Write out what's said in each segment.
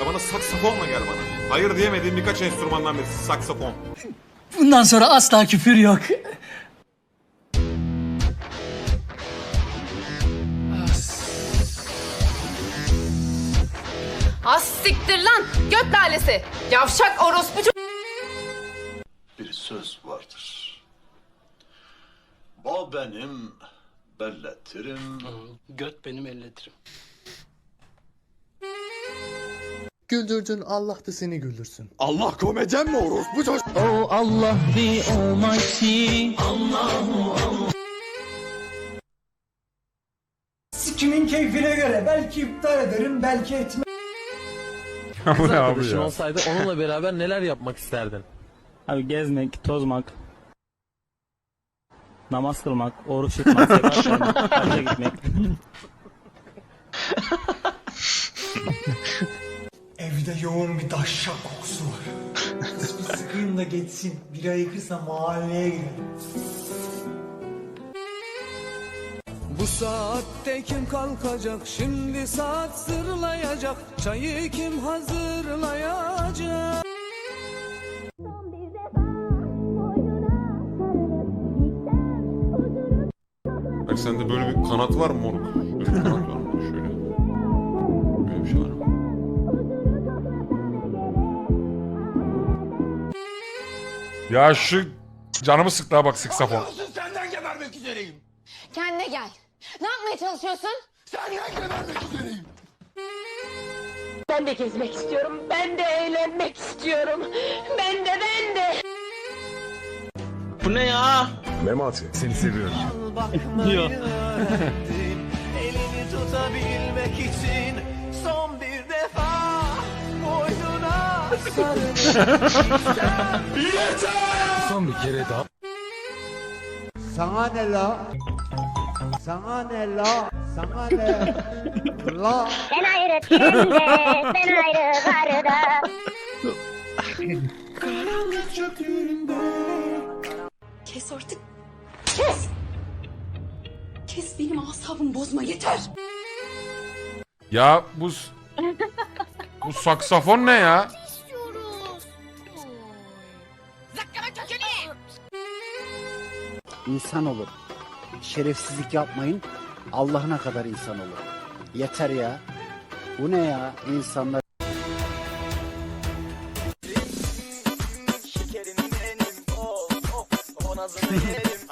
Ya bana saksafonla gel bana. Hayır diyemediğim birkaç enstrümandan birisi saksafon. Bundan sonra asla küfür yok. Az siktir lan göt lalesi. Yavşak orospu bir söz vardır. Bal benim, belletirim. Göt benim elletirim. Güldürdün Allah da seni güldürsün. Allah komedyen mi orospu çocuk? Oh Allah the Almighty. Sikimin keyfine göre belki iptal ederim belki etmem. Kız arkadaşın olsaydı onunla beraber neler yapmak isterdin? Abi gezmek, tozmak, namaz kılmak, oruç tutmak, vermek, hacca gitmek. Evde yoğun bir daşşak kokusu var. bir sıkayım da geçsin. Bir ayıkırsa mahalleye girelim. Bu saatte kim kalkacak? Şimdi saat zırlayacak. Çayı kim hazırlayacak? Bak sende böyle bir kanat var mı moruk? Böyle bir kanat Ya şu canımı sıktı ha bak saksafon. Senden gebermek üzereyim. Kendine gel. Ne yapmaya çalışıyorsun? Senden gebermek üzereyim. Ben de gezmek istiyorum. Ben de eğlenmek istiyorum. Ben de ben de. Bu ne ya? Memati seni seviyorum. Diyor. Elini tutabilmek için son bir defa boynuna Son bir kere daha. Sana ne la? Sana ne la? Sana ne? La. Ben ayrı trende, ben ayrı garda. Kes artık. Kes. Kes benim asabımı bozma yeter. Ya bu bu saksafon ne ya? İnsan olur. Şerefsizlik yapmayın. Allah'ına kadar insan olur. Yeter ya. Bu ne ya? İnsanlar Bu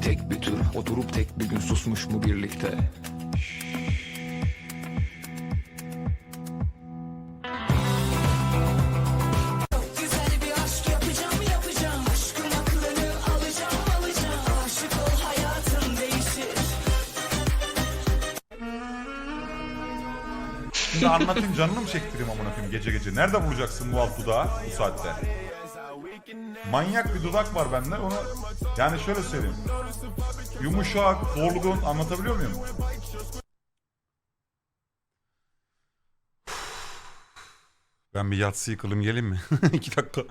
tek bir tür oturup tek bir gün susmuş mu birlikte? Şimdi anlatayım canını mı çektireyim amına koyayım gece gece. Nerede bulacaksın bu alt dudağı bu saatte? Manyak bir dudak var bende onu yani şöyle söyleyeyim. Yumuşak, dolgun anlatabiliyor muyum? Ben bir yatsı yıkılım geleyim mi? İki dakika.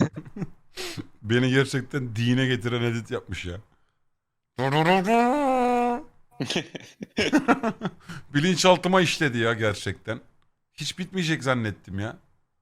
Beni gerçekten dine getiren edit yapmış ya. Bilinçaltıma işledi ya gerçekten. Hiç bitmeyecek zannettim ya.